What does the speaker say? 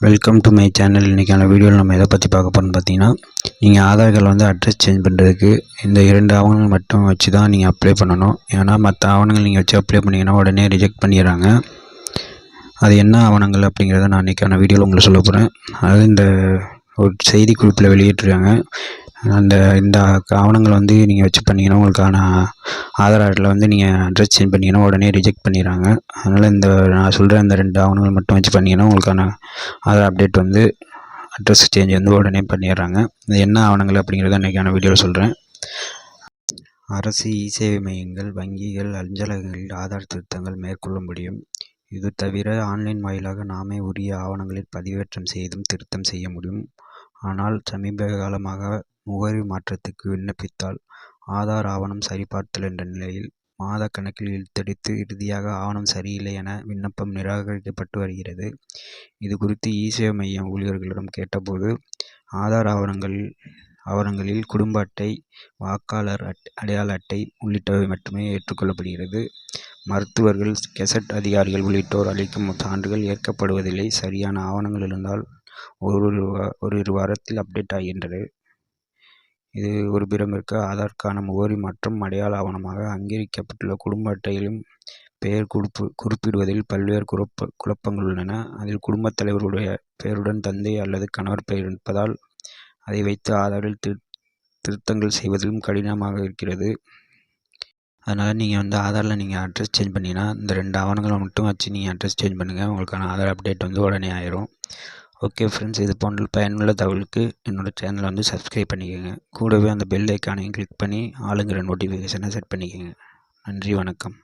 Welcome to my channel இன்றைக்கான வீடியோவில் நம்ம எதை பற்றி பார்க்க போகிறோம்னு பார்த்தீங்கன்னா நீங்கள் ஆதார் கார்டில் வந்து அட்ரஸ் சேஞ்ச் பண்ணுறதுக்கு இந்த இரண்டு ஆவணங்கள் மட்டும் வச்சு தான் நீங்கள் அப்ளை பண்ணணும். ஏன்னா மற்ற ஆவணங்கள் நீங்கள் வச்சு அப்ளை பண்ணிங்கன்னா உடனே ரிஜெக்ட் பண்ணிடுறாங்க. அது என்ன ஆவணங்கள் அப்படிங்கிறத நான் இன்றைக்கான வீடியோவில் உங்களுக்கு சொல்ல போகிறேன் அதாவது இந்த ஒரு செய்தி குறிப்பில் வெளியிட்டிருக்காங்க. அந்த இந்த ஆவணங்கள் வந்து நீங்கள் வச்சு பண்ணிங்கன்னா உங்களுக்கான ஆதார் ஆர்டில் வந்து நீங்கள் அட்ரஸ் சேஞ்ச் பண்ணிங்கன்னா உடனே ரிஜெக்ட் பண்ணிடுறாங்க. அதனால் இந்த நான் சொல்கிற அந்த ரெண்டு ஆவணங்கள் மட்டும் வச்சு பண்ணிங்கன்னா உங்களுக்கான ஆதார் அப்டேட் வந்து அட்ரஸ் சேஞ்ச் வந்து உடனே பண்ணிடுறாங்க. இது என்ன ஆவணங்கள் அப்படிங்கிறத இன்றைக்கான வீடியோவில் சொல்கிறேன் அரசு இ சேவை மையங்கள் வங்கிகள் அஞ்சலகங்களில் ஆதார் திருத்தங்கள் மேற்கொள்ள முடியும். இது தவிர ஆன்லைன் வாயிலாக நாமே உரிய ஆவணங்களில் பதிவேற்றம் செய்தும் திருத்தம் செய்ய முடியும். ஆனால் சமீப காலமாக முகவரி மாற்றத்துக்கு விண்ணப்பித்தால் ஆதார் ஆவணம் சரிபார்த்தல் என்ற நிலையில் மாதக்கணக்கில் இழுத்தடித்து இறுதியாக ஆவணம் சரியில்லை என விண்ணப்பம் நிராகரிக்கப்பட்டு வருகிறது. இது குறித்து இசேவை மையம் ஊழியர்களிடம் கேட்டபோது ஆதார் ஆவணங்கள் ஆவணங்களில் குடும்ப அட்டை வாக்காளர் அட் அடையாள அட்டை உள்ளிட்டவை மட்டுமே ஏற்றுக்கொள்ளப்படுகிறது. மருத்துவர்கள் கெசட் அதிகாரிகள் உள்ளிட்டோர் அளிக்கும் சான்றுகள் ஏற்கப்படுவதில்லை. சரியான ஆவணங்கள் இருந்தால் ஒரு ஒரு வாரத்தில் அப்டேட் ஆகின்றது இது ஒரு இருக்க ஆதாருக்கான முகவரி மற்றும் அடையாள ஆவணமாக அங்கீகரிக்கப்பட்டுள்ள குடும்ப அட்டையிலும் பெயர் குறிப்பு குறிப்பிடுவதில் பல்வேறு குழப்ப குழப்பங்கள் உள்ளன. அதில் குடும்பத் தலைவருடைய பெயருடன் தந்தை அல்லது கணவர் பெயர் இருப்பதால் அதை வைத்து ஆதாரில் திரு திருத்தங்கள் செய்வதிலும் கடினமாக இருக்கிறது. அதனால் நீங்கள் வந்து ஆதாரில் நீங்கள் அட்ரஸ் சேஞ்ச் பண்ணிங்கன்னா இந்த ரெண்டு ஆவணங்களை மட்டும் வச்சு நீங்கள் அட்ரஸ் சேஞ்ச் பண்ணுங்கள் உங்களுக்கான ஆதார் அப்டேட் வந்து உடனே ஆயிரும். ஓகே ஃப்ரெண்ட்ஸ் இது போன்ற பயனுள்ள தகவலுக்கு என்னோடய சேனலை வந்து சப்ஸ்கிரைப் பண்ணிக்கோங்க. கூடவே அந்த பெல் ஐக்கானையும் கிளிக் பண்ணி ஆளுங்கிற நோட்டிஃபிகேஷனை செட் பண்ணிக்கோங்க. நன்றி வணக்கம்.